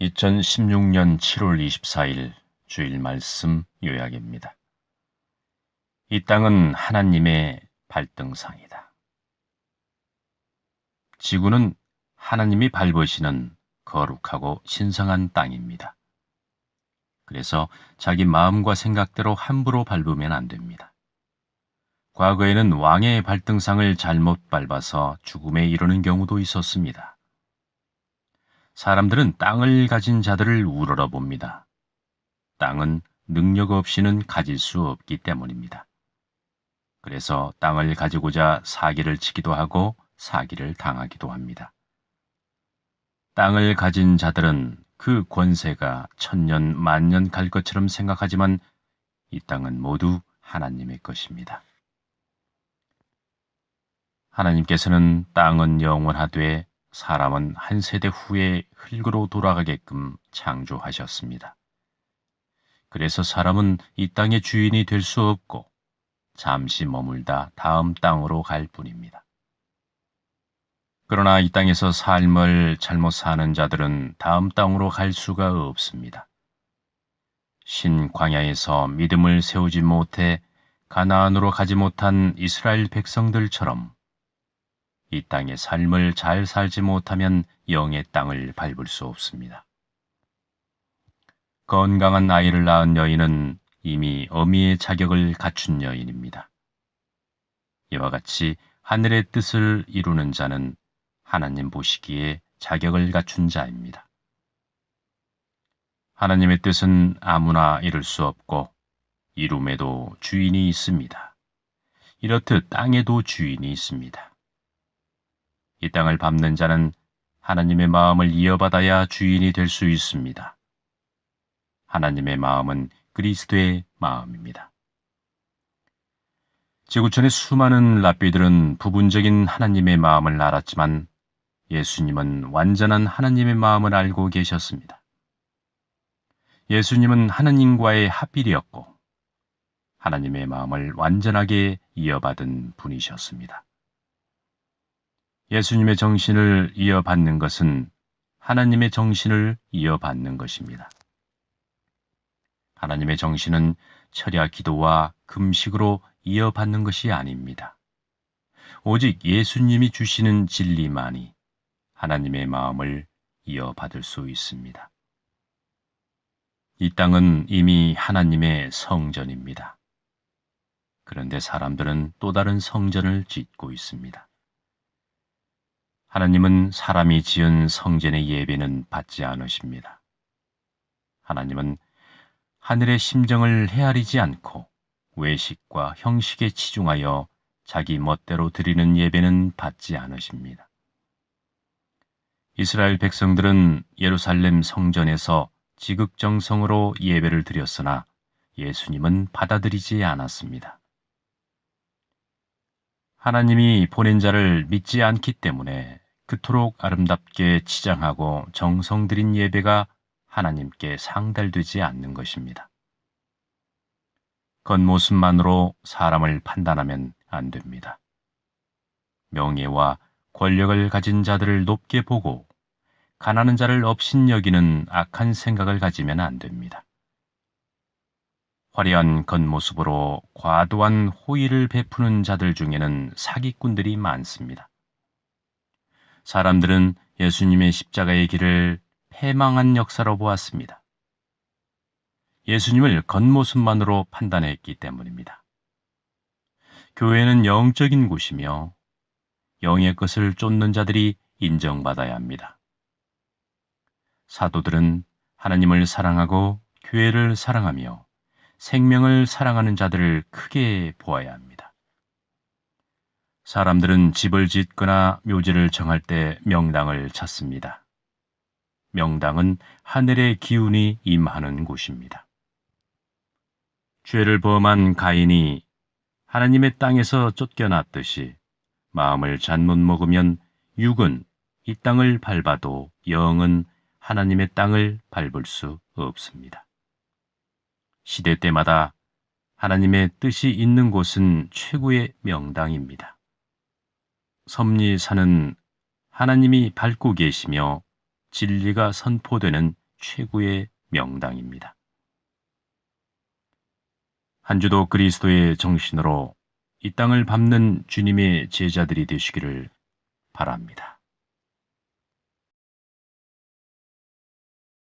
2016년 7월 24일 주일 말씀 요약입니다. 이 땅은 하나님의 발등상이다. 지구는 하나님이 밟으시는 거룩하고 신성한 땅입니다. 그래서 자기 마음과 생각대로 함부로 밟으면 안 됩니다. 과거에는 왕의 발등상을 잘못 밟아서 죽음에 이르는 경우도 있었습니다. 사람들은 땅을 가진 자들을 우러러 봅니다. 땅은 능력 없이는 가질 수 없기 때문입니다. 그래서 땅을 가지고자 사기를 치기도 하고 사기를 당하기도 합니다. 땅을 가진 자들은 그 권세가 천년, 만년 갈 것처럼 생각하지만 이 땅은 모두 하나님의 것입니다. 하나님께서는 땅은 영원하되 사람은 한 세대 후에 흙으로 돌아가게끔 창조하셨습니다. 그래서 사람은 이 땅의 주인이 될 수 없고 잠시 머물다 다음 땅으로 갈 뿐입니다. 그러나 이 땅에서 삶을 잘못 사는 자들은 다음 땅으로 갈 수가 없습니다. 신 광야에서 믿음을 세우지 못해 가나안으로 가지 못한 이스라엘 백성들처럼 이 땅의 삶을 잘 살지 못하면 영의 땅을 밟을 수 없습니다. 건강한 아이를 낳은 여인은 이미 어미의 자격을 갖춘 여인입니다. 이와 같이 하늘의 뜻을 이루는 자는 하나님 보시기에 자격을 갖춘 자입니다. 하나님의 뜻은 아무나 이룰 수 없고 이룸에도 주인이 있습니다. 이렇듯 땅에도 주인이 있습니다. 이 땅을 밟는 자는 하나님의 마음을 이어받아야 주인이 될 수 있습니다. 하나님의 마음은 그리스도의 마음입니다. 지구촌의 수많은 랍비들은 부분적인 하나님의 마음을 알았지만 예수님은 완전한 하나님의 마음을 알고 계셨습니다. 예수님은 하나님과의 합일이었고 하나님의 마음을 완전하게 이어받은 분이셨습니다. 예수님의 정신을 이어받는 것은 하나님의 정신을 이어받는 것입니다. 하나님의 정신은 철야 기도와 금식으로 이어받는 것이 아닙니다. 오직 예수님이 주시는 진리만이 하나님의 마음을 이어받을 수 있습니다. 이 땅은 이미 하나님의 성전입니다. 그런데 사람들은 또 다른 성전을 짓고 있습니다. 하나님은 사람이 지은 성전의 예배는 받지 않으십니다. 하나님은 하늘의 심정을 헤아리지 않고 외식과 형식에 치중하여 자기 멋대로 드리는 예배는 받지 않으십니다. 이스라엘 백성들은 예루살렘 성전에서 지극정성으로 예배를 드렸으나 예수님은 받아들이지 않았습니다. 하나님이 보낸 자를 믿지 않기 때문에 그토록 아름답게 치장하고 정성 들인 예배가 하나님께 상달되지 않는 것입니다. 겉모습만으로 사람을 판단하면 안 됩니다. 명예와 권력을 가진 자들을 높게 보고 가난한 자를 업신여기는 악한 생각을 가지면 안 됩니다. 화려한 겉모습으로 과도한 호의를 베푸는 자들 중에는 사기꾼들이 많습니다. 사람들은 예수님의 십자가의 길을 패망한 역사로 보았습니다. 예수님을 겉모습만으로 판단했기 때문입니다. 교회는 영적인 곳이며 영의 것을 쫓는 자들이 인정받아야 합니다. 사도들은 하나님을 사랑하고 교회를 사랑하며 생명을 사랑하는 자들을 크게 보아야 합니다. 사람들은 집을 짓거나 묘지를 정할 때 명당을 찾습니다. 명당은 하늘의 기운이 임하는 곳입니다. 죄를 범한 가인이 하나님의 땅에서 쫓겨났듯이 마음을 잘못 먹으면 육은 이 땅을 밟아도 영은 하나님의 땅을 밟을 수 없습니다. 시대 때마다 하나님의 뜻이 있는 곳은 최고의 명당입니다. 섭리사는 하나님이 밟고 계시며 진리가 선포되는 최고의 명당입니다. 한 주도 그리스도의 정신으로 이 땅을 밟는 주님의 제자들이 되시기를 바랍니다.